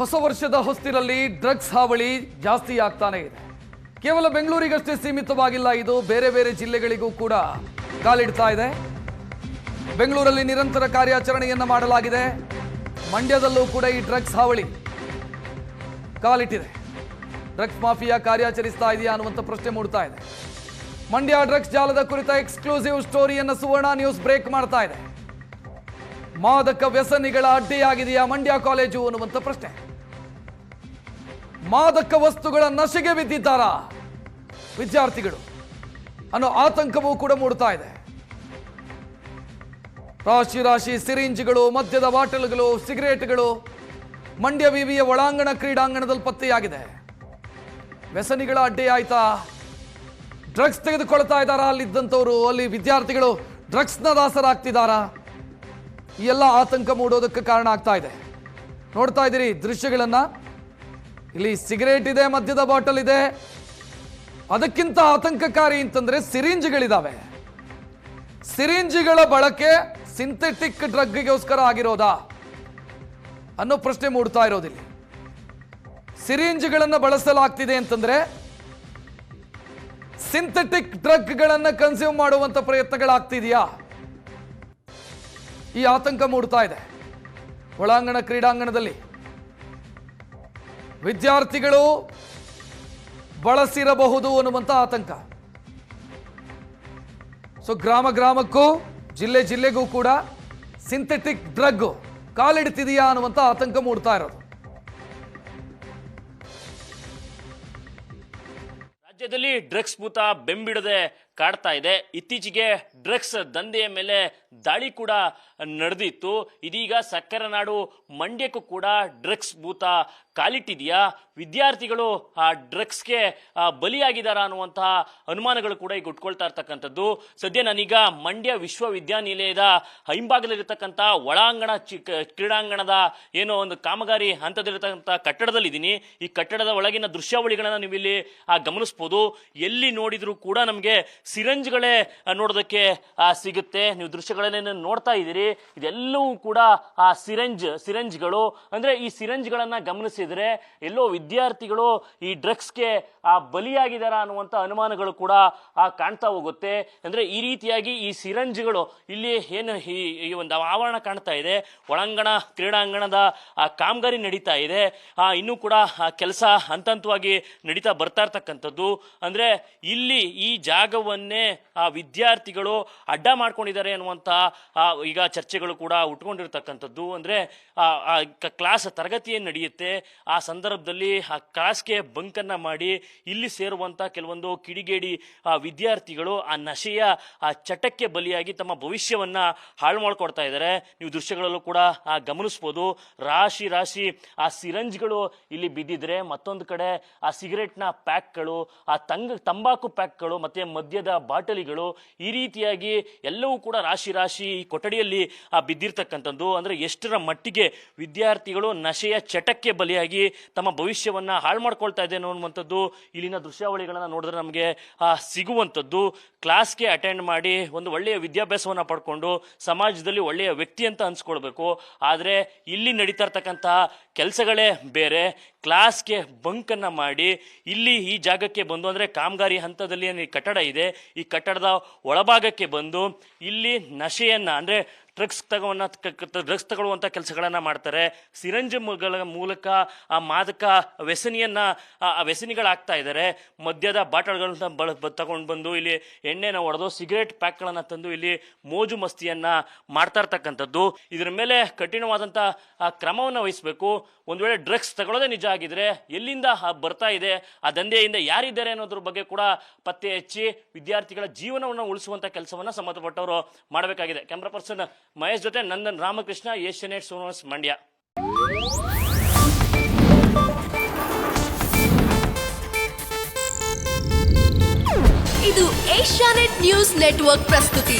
ಹೊಸ ವರ್ಷದ ಹೊಸ್ತಿಲಲ್ಲಿ ಡ್ರಗ್ಸ್ ಹಾವಳಿ ಜಾಸ್ತಿ ಆಗ್ತಾನೆ ಇದೆ. ಕೇವಲ ಬೆಂಗಳೂರಿಗಷ್ಟೇ ಸೀಮಿತವಾಗಿಲ್ಲ, ಇದು ಬೇರೆ ಬೇರೆ ಜಿಲ್ಲೆಗಳಿಗೂ ಕೂಡ ಕಾಲಿಡ್ತಾ ಇದೆ. ಬೆಂಗಳೂರಲ್ಲಿ ನಿರಂತರ ಕಾರ್ಯಾಚರಣೆಯನ್ನು ಮಾಡಲಾಗಿದೆ. ಮಂಡ್ಯದಲ್ಲೂ ಕೂಡ ಈ ಡ್ರಗ್ಸ್ ಹಾವಳಿ ಕಾಲಿಟ್ಟಿದೆ. ಡ್ರಗ್ಸ್ ಮಾಫಿಯಾ ಕಾರ್ಯಾಚರಿಸ್ತಾ ಇದೆಯಾ ಅನ್ನುವಂಥ ಪ್ರಶ್ನೆ ಮೂಡ್ತಾ ಇದೆ. ಮಂಡ್ಯ ಡ್ರಗ್ಸ್ ಜಾಲದ ಕುರಿತ ಎಕ್ಸ್ಕ್ಲೂಸಿವ್ ಸ್ಟೋರಿಯನ್ನು ಸುವರ್ಣ ನ್ಯೂಸ್ ಬ್ರೇಕ್ ಮಾಡ್ತಾ ಇದೆ. ಮಾದಕ ವ್ಯಸನಿಗಳ ಅಡ್ಡಿಯಾಗಿದೆಯಾ ಮಂಡ್ಯ ಕಾಲೇಜು ಅನ್ನುವಂಥ ಪ್ರಶ್ನೆ. ಮಾದಕ ವಸ್ತುಗಳ ನಶೆಗೆ ಬಿದ್ದಿದ್ದಾರಾ? ವಿದ್ಯಾರ್ಥಿಗಳು, ಅನ್ನೋ ಆತಂಕವೂ ಕೂಡ ಮೂಡ್ತಾ ಇದೆ. ರಾಶಿ ರಾಶಿ ಸಿರಿಂಜ್ಗಳು, ಮದ್ಯದ ಬಾಟಲ್ಗಳು, ಸಿಗರೇಟ್ಗಳು, ಮಂಡ್ಯ ವಿವಿಯ ಒಳಾಂಗಣ ಕ್ರೀಡಾಂಗಣದಲ್ಲಿ ಪತ್ತೆಯಾಗಿದೆ. ವ್ಯಸನಿಗಳ ಅಡ್ಡೆ ಆಯ್ತಾ? ಡ್ರಗ್ಸ್ ತೆಗೆದುಕೊಳ್ತಾ ಇದ್ದಾರಾ? ಅಲ್ಲಿದ್ದಂಥವ್ರು, ಅಲ್ಲಿ ವಿದ್ಯಾರ್ಥಿಗಳು ಡ್ರಗ್ಸ್ನ ದಾಸರಾಗ್ತಿದ್ದಾರಾ? ಈ ಎಲ್ಲ ಆತಂಕ ಮೂಡೋದಕ್ಕೆ ಕಾರಣ ಆಗ್ತಾ ಇದೆ. ನೋಡ್ತಾ ಇದ್ದೀರಿ ದೃಶ್ಯಗಳನ್ನ. ಇಲ್ಲಿ ಸಿಗರೇಟ್ ಇದೆ, ಮದ್ಯದ ಬಾಟಲ್ ಇದೆ. ಅದಕ್ಕಿಂತ ಆತಂಕಕಾರಿ ಅಂತಂದ್ರೆ ಸಿರಿಂಜ್ಗಳಿದಾವೆ. ಸಿರಿಂಜ್ಗಳ ಬಳಕೆ ಸಿಂಥೆಟಿಕ್ ಡ್ರಗ್ಗೋಸ್ಕರ ಆಗಿರೋದಾ ಅನ್ನೋ ಪ್ರಶ್ನೆ ಮೂಡ್ತಾ ಇರೋದಿಲ್ಲ. ಸಿರಿಂಜ್ಗಳನ್ನು ಬಳಸಲಾಗ್ತಿದೆ ಅಂತಂದ್ರೆ ಸಿಂಥೆಟಿಕ್ ಡ್ರಗ್ಗಳನ್ನು ಕನ್ಸ್ಯೂಮ್ ಮಾಡುವಂತ ಪ್ರಯತ್ನಗಳಾಗ್ತಿದೆಯಾ? ಈ ಆತಂಕ ಮೂಡ್ತಾ ಇದೆ. ಒಳಾಂಗಣ ಕ್ರೀಡಾಂಗಣದಲ್ಲಿ ವಿದ್ಯಾರ್ಥಿಗಳು ಬಳಸಿರಬಹುದು ಅನ್ನುವಂಥ ಆತಂಕ. ಸೊ ಗ್ರಾಮ ಗ್ರಾಮಕ್ಕೂ ಜಿಲ್ಲೆ ಜಿಲ್ಲೆಗೂ ಕೂಡ ಸಿಂಥೆಟಿಕ್ ಡ್ರಗ್ ಕಾಲಿಡ್ತಿದೆಯಾ ಅನ್ನುವಂಥ ಆತಂಕ ಮೂಡ್ತಾ ಇರೋದು. ರಾಜ್ಯದಲ್ಲಿ ಡ್ರಗ್ಸ್ ಭೂತ ಬೆಂಬಿಡದೆ ಕಾಡ್ತಾ ಇದೆ. ಇತ್ತೀಚೆಗೆ ಡ್ರಗ್ಸ್ ದಂಧೆಯ ಮೇಲೆ ದಾಳಿ ಕೂಡ ನಡೆದಿತ್ತು. ಇದೀಗ ಸಕ್ಕರೆ ನಾಡು ಮಂಡ್ಯಕ್ಕೂ ಕೂಡ ಡ್ರಗ್ಸ್ ಭೂತ ಕಾಲಿಟ್ಟಿದೆಯಾ? ವಿದ್ಯಾರ್ಥಿಗಳು ಆ ಡ್ರಗ್ಸ್ಗೆ ಬಲಿಯಾಗಿದ್ದಾರ ಅನ್ನುವಂತಹ ಅನುಮಾನಗಳು ಕೂಡ ಈಗ ಉಟ್ಕೊಳ್ತಾ ಇರ್ತಕ್ಕಂಥದ್ದು. ಸದ್ಯ ನಾನೀಗ ಮಂಡ್ಯ ವಿಶ್ವವಿದ್ಯಾನಿಲಯದ ಹಿಂಭಾಗದಲ್ಲಿರ್ತಕ್ಕಂಥ ಒಳಾಂಗಣ ಕ್ರೀಡಾಂಗಣದ ಏನೋ ಒಂದು ಕಾಮಗಾರಿ ಹಂತದಲ್ಲಿರ್ತಕ್ಕಂಥ ಕಟ್ಟಡದಲ್ಲಿದ್ದೀನಿ. ಈ ಕಟ್ಟಡದ ಒಳಗಿನ ದೃಶ್ಯಾವಳಿಗಳನ್ನು ನೀವು ಇಲ್ಲಿ ಆ, ಗಮನಿಸ್ಬೋದು ಎಲ್ಲಿ ನೋಡಿದರೂ ಕೂಡ ನಮಗೆ ಸಿರಂಜ್ಗಳೇ ನೋಡೋದಕ್ಕೆ ಸಿಗುತ್ತೆ. ನೀವು ದೃಶ್ಯಗಳನ್ನೇ ನೋಡ್ತಾ ಇದ್ದೀರಿ? ಇದೆಲ್ಲವೂ ಕೂಡ, ಆ, ಸಿರಂಜ್, ಸಿರಂಜ್ಗಳು. ಅಂದ್ರೆ ಈ ಸಿರಂಜ್ಗಳನ್ನು ಗಮನಿಸಿದ್ರೆ ಎಲ್ಲೋ ವಿದ್ಯಾರ್ಥಿಗಳು ಈ ಡ್ರಗ್ಸ್ಗೆ, ಆ, ಬಲಿಯಾಗಿದಾರ ಅನ್ನುವಂಥ ಅನುಮಾನಗಳು ಕೂಡ ಕಾಣ್ತಾ ಹೋಗುತ್ತೆ. ಅಂದ್ರೆ ಈ ರೀತಿಯಾಗಿ ಈ ಸಿರಂಜ್ಗಳು ಇಲ್ಲಿ ಏನು ಈ ಒಂದು ಆವರಣ ಕಾಣ್ತಾ ಇದೆ. ಒಳಾಂಗಣ, ಕ್ರೀಡಾಂಗಣದ, ಆ, ಕಾಮಗಾರಿ ನಡೀತಾ ಇದೆ. ಇನ್ನೂ ಕೂಡ ಕೆಲಸ ಹಂತ ಹಂತವಾಗಿ ನಡೀತಾ ಬರ್ತಾ ಇರ್ತಕ್ಕಂಥದ್ದು. ಅಂದ್ರೆ ಇಲ್ಲಿ ಈ ಜಾಗವನ್ನೇ ಆ ವಿದ್ಯಾರ್ಥಿಗಳು ಅಡ್ಡ ಮಾಡ್ಕೊಂಡಿದ್ದಾರೆ ಅನ್ನುವಂಥ ಆ, ಈಗ ಚರ್ಚೆಗಳು ಕೂಡ ಉಟ್ಕೊಂಡಿರ್ತಕ್ಕಂಥದ್ದು. ಅಂದ್ರೆ ಆ, ಕ್ಲಾಸ್ ತರಗತಿ ಏನು ನಡೆಯುತ್ತೆ. ಆ ಸಂದರ್ಭದಲ್ಲಿ ಆ ಕ್ಲಾಸ್ಗೆ ಬಂಕನ್ನ ಮಾಡಿ ಇಲ್ಲಿ ಸೇರುವಂತ ಕೆಲವೊಂದು ಕಿಡಿಗೇಡಿ ಆ, ವಿದ್ಯಾರ್ಥಿಗಳು ಆ ನಶೆಯ ಆ ಚಟಕ್ಕೆ ಬಲಿಯಾಗಿ ತಮ್ಮ ಭವಿಷ್ಯವನ್ನ ಹಾಳು ಮಾಡ್ಕೊಡ್ತಾ ಇದ್ದಾರೆ. ನೀವು ದೃಶ್ಯಗಳಲ್ಲೂ ಕೂಡ ಆ, ಗಮನಿಸ್ಬೋದು. ರಾಶಿ ರಾಶಿ ಆ ಸಿರಂಜ್ಗಳು ಇಲ್ಲಿ ಬಿದ್ದಿದ್ರೆ ಮತ್ತೊಂದು ಕಡೆ ಆ ಸಿಗರೆಟ್ನ ಪ್ಯಾಕ್ಗಳು ತಂಗ ತಂಬಾಕು ಪ್ಯಾಕ್ಗಳು ಮತ್ತು ಮದ್ಯದ ಬಾಟಲಿಗಳು ಈ ರೀತಿಯಾಗಿ ಎಲ್ಲವೂ ಕೂಡ ರಾಶಿ ರಾಶಿ ಈ ಕೊಠಡಿಯಲ್ಲಿ ಆ ಬಿದ್ದಿರ್ತಕ್ಕಂಥದ್ದು. ಅಂದರೆ ಎಷ್ಟರ ಮಟ್ಟಿಗೆ ವಿದ್ಯಾರ್ಥಿಗಳು ನಶೆಯ ಚಟಕ್ಕೆ ಬಲಿಯಾಗಿ ತಮ್ಮ ಭವಿಷ್ಯವನ್ನು ಹಾಳು ಮಾಡ್ಕೊಳ್ತಾ ಇದೆ ಅನ್ನುವಂಥದ್ದು ಇಲ್ಲಿನ ದೃಶ್ಯಾವಳಿಗಳನ್ನು ನೋಡಿದ್ರೆ ನಮಗೆ ಆ, ಸಿಗುವಂಥದ್ದು. ಕ್ಲಾಸ್ಗೆ ಅಟೆಂಡ್ ಮಾಡಿ ಒಂದು ಒಳ್ಳೆಯ ವಿದ್ಯಾಭ್ಯಾಸವನ್ನು ಪಡ್ಕೊಂಡು ಸಮಾಜದಲ್ಲಿ ಒಳ್ಳೆಯ ವ್ಯಕ್ತಿ ಅಂತ ಅನ್ಸ್ಕೊಳ್ಬೇಕು. ಆದರೆ ಇಲ್ಲಿ ನಡೀತಾ ಇರ್ತಕ್ಕಂತಹ ಕೆಲಸಗಳೇ ಬೇರೆ. ಕ್ಲಾಸ್ಗೆ ಬಂಕನ್ನು ಮಾಡಿ ಇಲ್ಲಿ ಈ ಜಾಗಕ್ಕೆ ಬಂದು, ಅಂದರೆ ಕಾಮಗಾರಿ ಹಂತದಲ್ಲಿ ಏನು ಕಟ್ಟಡ ಇದೆ. ಈ ಕಟ್ಟಡದ ಒಳಭಾಗಕ್ಕೆ ಬಂದು ಇಲ್ಲಿ ನಶೆಯನ್ನು, ಅಂದ್ರೆ ಡ್ರಗ್ಸ್ ತಗೋನ್ನ ಡ್ರಗ್ಸ್ ತಗೊಳ್ಳುವಂಥ ಕೆಲಸಗಳನ್ನ ಮಾಡ್ತಾರೆ. ಸಿರಂಜ್ ಮೂಲಕ ಆ ಮಾದಕ ವ್ಯಸನಿಯನ್ನ, ಆ ವ್ಯಸನಿಗಳಾಗ್ತಾ ಇದ್ದಾರೆ. ಮದ್ಯದ ಬಾಟಲ್ಗಳನ್ನ ಬಳ ತಗೊಂಡು ಬಂದು ಇಲ್ಲಿ ಎಣ್ಣೆನ ಹೊಡೆದು ಸಿಗರೇಟ್ ಪ್ಯಾಕ್ಗಳನ್ನು ತಂದು ಇಲ್ಲಿ ಮೋಜು ಮಸ್ತಿಯನ್ನ ಮಾಡ್ತಾ ಇರ್ತಕ್ಕಂಥದ್ದು. ಇದರ ಮೇಲೆ ಕಠಿಣವಾದಂಥ ಕ್ರಮವನ್ನು ವಹಿಸಬೇಕು. ಒಂದು ವೇಳೆ ಡ್ರಗ್ಸ್ ತಗೊಳ್ಳೋದೇ ನಿಜ ಆಗಿದ್ರೆ ಎಲ್ಲಿಂದ ಬರ್ತಾ ಇದೆ, ಆ ದಂಧೆಯಿಂದ ಯಾರಿದ್ದಾರೆ ಅನ್ನೋದ್ರ ಬಗ್ಗೆ ಕೂಡ ಪತ್ತೆ ಹಚ್ಚಿ ವಿದ್ಯಾರ್ಥಿಗಳ ಜೀವನವನ್ನು ಉಳಿಸುವಂತ ಕೆಲಸವನ್ನ ಸಂಬಂಧಪಟ್ಟವರು ಮಾಡಬೇಕಾಗಿದೆ. ಕ್ಯಾಮ್ರಾ ಪರ್ಸನ್ ಮಹೇಶ್ ಜೊತೆ ನಂದನ್ ರಾಮಕೃಷ್ಣ ಏಷ್ಯನೆಟ್ ಸೋನಸ್ ಮಂಡ್ಯ. ಇದು ಏಷ್ಯಾನೆಟ್ ನ್ಯೂಸ್ ನೆಟ್ವರ್ಕ್ ಪ್ರಸ್ತುತಿ.